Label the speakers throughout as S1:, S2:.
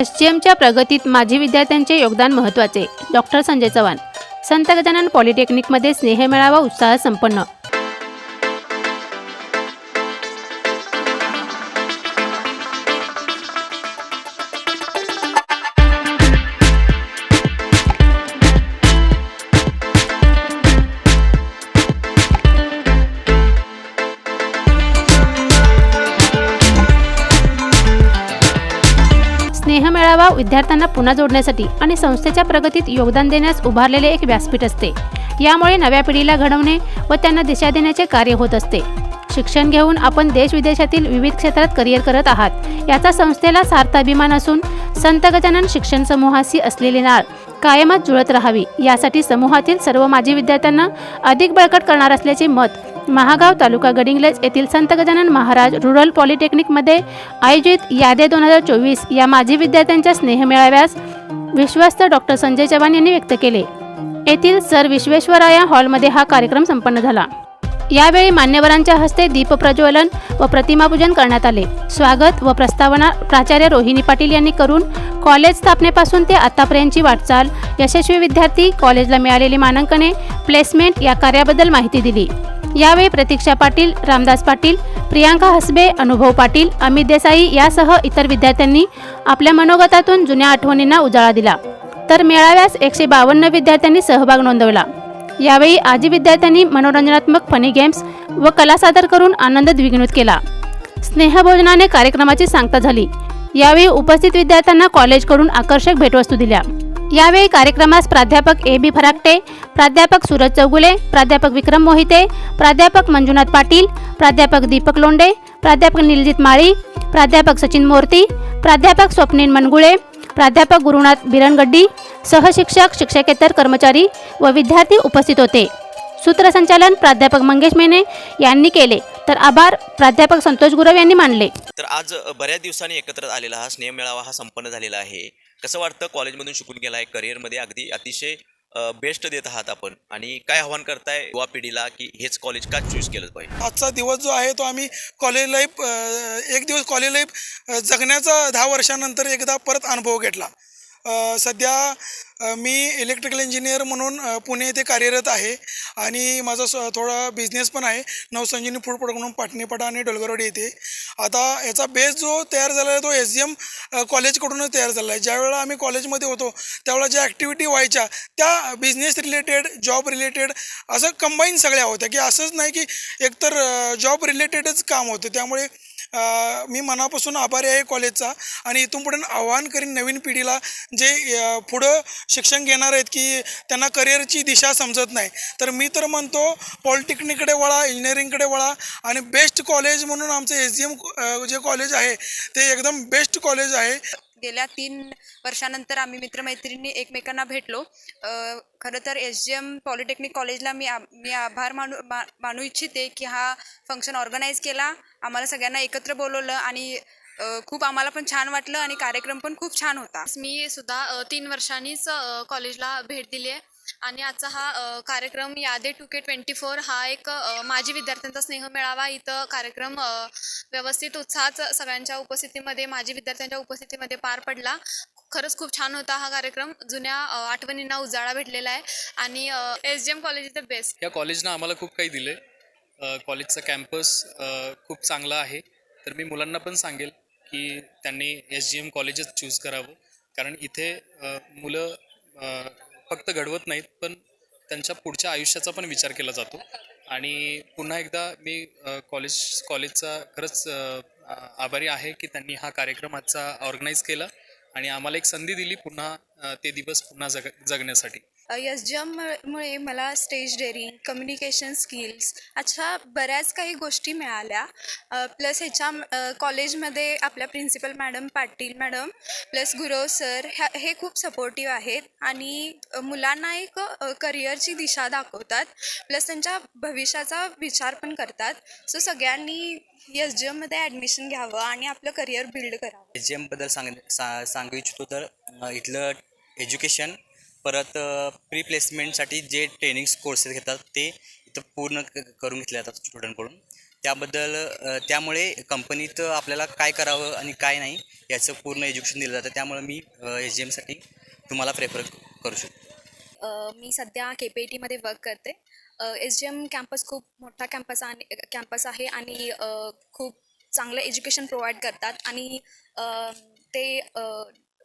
S1: S G एमच्या प्रगतीत माजी विद्यार्थ्यांचे योगदान महत्त्वाचे. डॉक्टर संजय चव्हाण. संत गजानन पॉलिटेक्निकमध्ये स्नेहमेळावा उत्साह संपन्न. मेळावा विद्यार्थ्यांना पुन्हा जोडण्यासाठी आणि संस्थेच्या प्रगतीत योगदान देण्यास उभारलेले एक व्यासपीठ असते. यामुळे नव्या पिढीला घडवणे व त्यांना दिशा देण्याचे कार्य होत असते. शिक्षण घेऊन आपण देश विदेशातील विविध क्षेत्रात करिअर करत आहात. याचा संस्थेला सार्थ अभिमान असून संत गजानन शिक्षण समूहाशी असलेली नाळ कायमच जुळत राहावी यासाठी समूहातील सर्व माजी विद्यार्थ्यांना अधिक बळकट करणार असल्याचे मत महागाव तालुका गडिंग्लज येथील संत गजानन महाराज रुरल पॉलिटेक्निकमध्ये आयोजित यादे दोन हजार चोवीस या माजी विद्यार्थ्यांच्या स्नेहमेळाव्यास विश्वस्त डॉक्टर संजय चव्हाण यांनी व्यक्त केले. येथील सर विश्वेश्वराया हॉलमध्ये हा कार्यक्रम संपन्न झाला. यावेळी मान्यवरांच्या हस्ते दीपप्रज्वलन व प्रतिमापूजन करण्यात आले. स्वागत व प्रस्तावना प्राचार्य रोहिणी पाटील यांनी करून कॉलेज स्थापनेपासून ते आतापर्यंतची वाटचाल यशस्वी विद्यार्थी कॉलेजला मिळालेली मानांकने प्लेसमेंट या कार्याबद्दल माहिती दिली. यावेळी प्रतीक्षा पाटील रामदास पाटील प्रियांका हसबे अनुभव पाटील अमित देसाई यासह इतर विद्यार्थ्यांनी आपल्या मनोगतातून जुन्या आठवणींना उजाळा दिला. तर मेळाव्यास एकशे बावन्न विद्यार्थ्यांनी सहभाग नोंदवला. यावेळी आजी विद्यार्थ्यांनी मनोरंजनात्मक फनी गेम्स व कला सादर करून आनंद द्विगुणित केला. स्नेहभोजनाने कार्यक्रमाची सांगता झाली. यावेळी उपस्थित विद्यार्थ्यांना कॉलेजकडून आकर्षक भेटवस्तू दिल्या. यावेळी कार्यक्रमास प्राध्यापक ए बी फराकटे प्राध्यापक सूरज चौगुले प्राध्यापक विक्रम मोहिते प्राध्यापक मंजुनाथ पाटील प्राध्यापक दीपक लोंडे प्राध्यापक निलजित माळी प्राध्यापक सचिन मोर्ती प्राध्यापक स्वप्नील मनगुळे प्राध्यापक गुरुनाथ बिरणगड्डी सहशिक्षक शिक्षकेतर कर्मचारी व विद्यार्थी उपस्थित होते. सूत्रसंचालन प्राध्यापक मंगेश मेने यांनी केले. तर आभार प्राध्यापक संतोष गुरव यांनी मानले.
S2: तर आज बऱ्याच दिवसांनी एकत्र आलेला हा स्नेह मेळावा हा संपन्न झालेला आहे. कसं वाटतं कॉलेजमधून शिकून गेला आहे करिअरमध्ये अगदी अतिशय बेस्ट देत आहात आपण. आणि काय आव्हान करताय युवा पिढीला की हेच कॉलेज का चूज केलं पाहिजे?
S3: आजचा दिवस जो आहे तो आम्ही कॉलेज लाईफ एक दिवस कॉलेज लाईफ जगण्याचा दहा वर्षानंतर एकदा परत अनुभव घेतला. सध्या मी इलेक्ट्रिकल इंजिनियर म्हणून पुणे येथे कार्यरत आहे. आणि माझा स थोडा बिझनेस पण आहे. नवसंजीवनी फूड प्रोडक्ट म्हणून पाटणीपाटा आणि डोलगरवाडी येथे. आता याचा बेस जो तयार झाला आहे तो एस जी एम कॉलेजकडूनच तयार झाला आहे. ज्यावेळेला आम्ही कॉलेजमध्ये होतो त्यावेळेला ज्या ॲक्टिव्हिटी व्हायच्या त्या बिझनेस रिलेटेड जॉब रिलेटेड असं कंबाईन सगळ्या होत्या. की असंच नाही की एकतर जॉब रिलेटेडच काम होतं. त्यामुळे मी मनापासून आभारी आहे कॉलेजचा आणि इथून पुढे आव्हान करीन नवीन पिढीला जे पुढं शिक्षण घेणार आहेत की त्यांना करिअरची दिशा समजत नाही. तर मी तर म्हणतो पॉलिटेक्निककडे वळा इंजिनिअरिंगकडे वळा आणि बेस्ट कॉलेज म्हणून आमचं S G M J college आहे ते एकदम बेस्ट कॉलेज आहे.
S4: गेल्या तीन वर्षानंतर आम्ही मित्रमैत्रिणी एकमेकांना भेटलो. खरं तर एस जी एम पॉलिटेक्निक कॉलेजला मी आ मी आभार मानू मा मानू इच्छिते की हा फंक्शन ऑर्गनाईज केला. आम्हाला सगळ्यांना एकत्र बोलवलं आणि खूप आम्हाला पण छान वाटलं आणि कार्यक्रम पण खूप छान होता.
S5: मी सुद्धा तीन वर्षांनीच कॉलेजला भेट दिली आहे आणि आजचा हा कार्यक्रम यादे टू के ट्वेंटी फोर हा एक माजी विद्यार्थ्यांचा स्नेह मेळावा. इथं कार्यक्रम व्यवस्थित उत्साहात सगळ्यांच्या उपस्थितीमध्ये माजी विद्यार्थ्यांच्या उपस्थितीमध्ये पार पडला. खरंच खूप छान होता हा कार्यक्रम. जुन्या आठवणींना उजाळा भेटलेला आहे. आणि S G M college is the best
S6: या कॉलेजनं आम्हाला खूप काही दिलं आहे कॉलेजचा कॅम्पस खूप चांगला आहे. तर मी मुलांना पण सांगेल की त्यांनी एस जी एम कॉलेजच चूज करावं. कारण इथे मुलं फक्त घडवत नाहीत पण त्यांच्या पुढच्या आयुष्याचा पण विचार केला जातो. आणि पुन्हा एकदा मी कॉलेज कॉलेजचा खरंच आभारी आहे की त्यांनी हा कार्यक्रम आजचा ऑर्गनाईज केला आणि आम्हाला एक संधी दिली. पुन्हा ते दिवस पुन्हा जग जगण्यासाठी.
S7: एस जी एममुळे मला स्टेज डेअरिंग कम्युनिकेशन स्किल्स अशा बऱ्याच काही गोष्टी मिळाल्या. प्लस ह्याच्या कॉलेजमध्ये आपल्या principal madam Patil madam plus Gurav sir ह्या हे खूप सपोर्टिव्ह आहेत. आणि मुलांना एक करिअरची दिशा दाखवतात. प्लस त्यांच्या भविष्याचा विचार पण करतात. सो सगळ्यांनी एस जी एममध्ये ॲडमिशन घ्यावं आणि आपलं करिअर बिल्ड करावं.
S8: एच जी एमबद्दल सांग सा सांगू इच्छितो तर इथलं एज्युकेशन परत प्री प्लेसमेंटसाठी जे ट्रेनिंग्स कोर्सेस घेतात ते इथं पूर्ण क- करून घेतले जातात स्टुडंटकडून त्याबद्दल त्यामुळे कंपनीत आपल्याला काय करावं आणि काय नाही याचं पूर्ण एज्युकेशन दिलं जातं. त्यामुळे मी एच जी एमसाठी तुम्हाला प्रेफर करू शकतो.
S9: मी सध्या के पी आय टीमध्ये वर्क करते. एस जी एम कॅम्पस खूप मोठा कॅम्पस आणि कॅम्पस आहे आणि खूप चांगलं एज्युकेशन प्रोव्हाइड करतात. आणि ते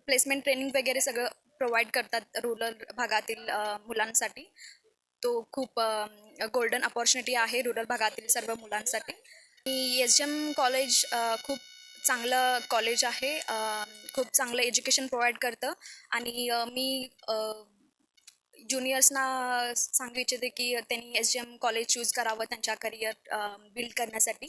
S9: प्लेसमेंट ट्रेनिंग वगैरे सगळं प्रोव्हाइड करतात रुरल भागातील मुलांसाठी. तो खूप गोल्डन अपॉर्च्युनिटी आहे रुरल भागातील सर्व मुलांसाठी. एस जी एम कॉलेज खूप चांगलं कॉलेज आहे. खूप चांगलं एज्युकेशन प्रोव्हाइड करतं. आणि मी ज्युनियर्सना सांगू इच्छिते की त्यांनी S G M college choose करावं त्यांच्या करिअर बिल्ड करण्यासाठी.